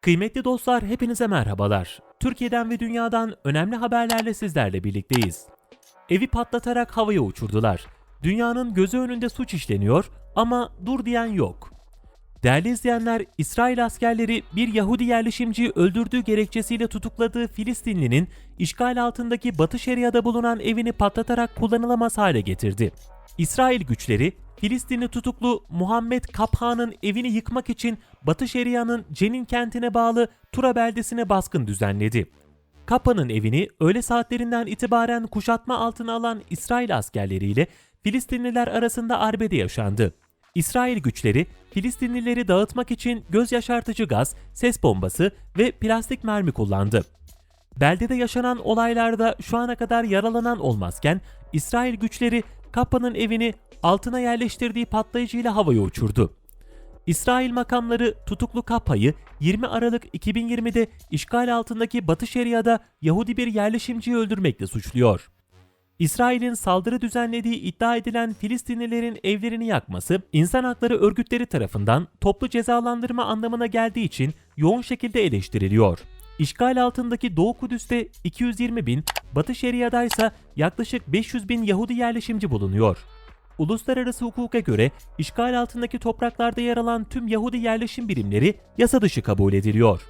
Kıymetli dostlar hepinize merhabalar. Türkiye'den ve dünyadan önemli haberlerle sizlerle birlikteyiz. Evi patlatarak havaya uçurdular. Dünyanın gözü önünde suç işleniyor ama dur diyen yok. Değerli izleyenler, İsrail askerleri bir Yahudi yerleşimciyi öldürdüğü gerekçesiyle tutukladığı Filistinlinin işgal altındaki Batı Şeria'da bulunan evini patlatarak kullanılamaz hale getirdi. İsrail güçleri Filistinli tutuklu Muhammed Kaphan'ın evini yıkmak için Batı Şeria'nın Cenin kentine bağlı Tura beldesine baskın düzenledi. Kapa'nın evini öğle saatlerinden itibaren kuşatma altına alan İsrail askerleriyle Filistinliler arasında arbede yaşandı. İsrail güçleri Filistinlileri dağıtmak için göz yaşartıcı gaz, ses bombası ve plastik mermi kullandı. Beldede yaşanan olaylarda şu ana kadar yaralanan olmazken İsrail güçleri Kapa'nın evini altına yerleştirdiği patlayıcıyla havaya uçurdu. İsrail makamları tutuklu Kapa'yı 20 Aralık 2020'de işgal altındaki Batı Şeria'da Yahudi bir yerleşimciyi öldürmekle suçluyor. İsrail'in saldırı düzenlediği iddia edilen Filistinlilerin evlerini yakması, insan hakları örgütleri tarafından toplu cezalandırma anlamına geldiği için yoğun şekilde eleştiriliyor. İşgal altındaki Doğu Kudüs'te 220 bin, Batı Şeria'da ise yaklaşık 500 bin Yahudi yerleşimci bulunuyor. Uluslararası hukuka göre işgal altındaki topraklarda yer alan tüm Yahudi yerleşim birimleri yasa dışı kabul ediliyor.